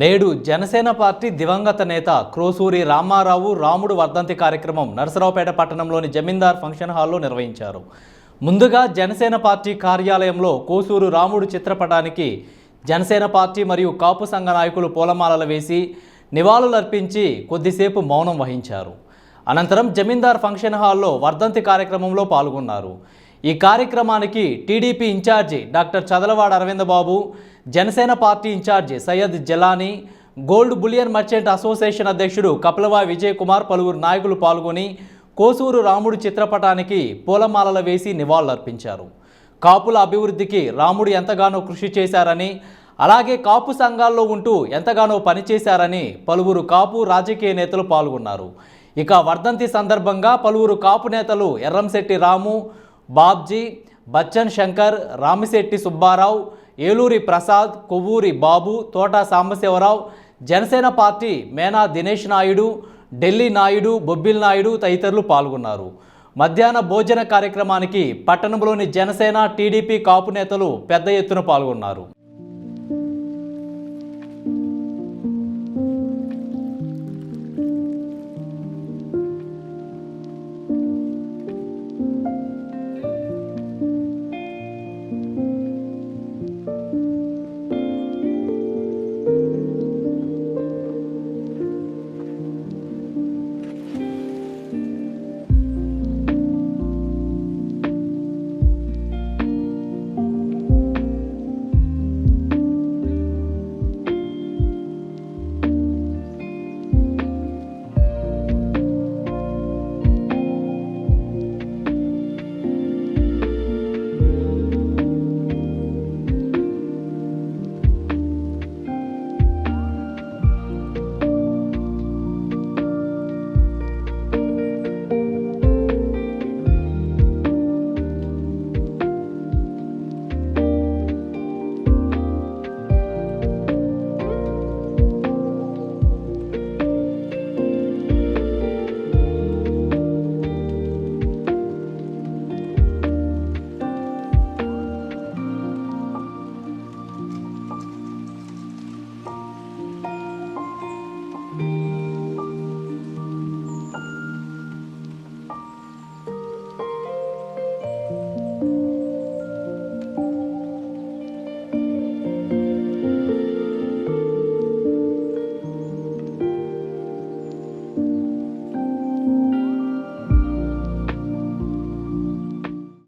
నేడు జనసేన పార్టీ దివంగత నేత క్రోసూరి రామారావు రాముడు వర్ధంతి కార్యక్రమం నరసరావుపేట పట్టణంలోని జమీందార్ ఫంక్షన్ హాల్లో నిర్వహించారు. ముందుగా జనసేన పార్టీ కార్యాలయంలో కోసూరు రాముడు చిత్రపటానికి జనసేన పార్టీ మరియు కాపు సంఘ నాయకులు పూలమాలలు వేసి నివాళులర్పించి కొద్దిసేపు మౌనం వహించారు. అనంతరం జమీందార్ ఫంక్షన్ హాల్లో వర్ధంతి కార్యక్రమంలో పాల్గొన్నారు. ఈ కార్యక్రమానికి TDP incharge doctor Chadalavada Aravindababu Janasena party incharge Syed Jalani gold bullion merchant association అధ్యక్షుడు కపిలవా విజయ్ కుమార్ పలువురు నాయకులు పాల్గొని కోసూరు రాముడి చిత్రపటానికి పూలమాలలు వేసి నివాళులర్పించారు. కాపుల అభివృద్ధికి రాముడు ఎంతగానో కృషి చేశారని అలాగే కాపు సంఘాల్లో ఉంటూ ఎంతగానో పనిచేశారని పలువురు కాపు రాజకీయ నేతలు పాల్గొన్నారు. ఇక వర్ధంతి సందర్భంగా పలువురు కాపు నేతలు ఎర్రంశెట్టి రాము బాబ్జీ బచ్చన్ శంకర్ రామిశెట్టి సుబ్బారావు ఏలూరి ప్రసాద్ కొవ్వూరి బాబు తోట సాంబశివరావు జనసేన పార్టీ మేనా దినేష్ నాయుడు ఢిల్లీ నాయుడు బొబ్బిల్ నాయుడు తదితరులు పాల్గొన్నారు. మధ్యాహ్న భోజన కార్యక్రమానికి పట్టణంలోని జనసేన టీడీపీ కాపు నేతలు పెద్ద ఎత్తున పాల్గొన్నారు.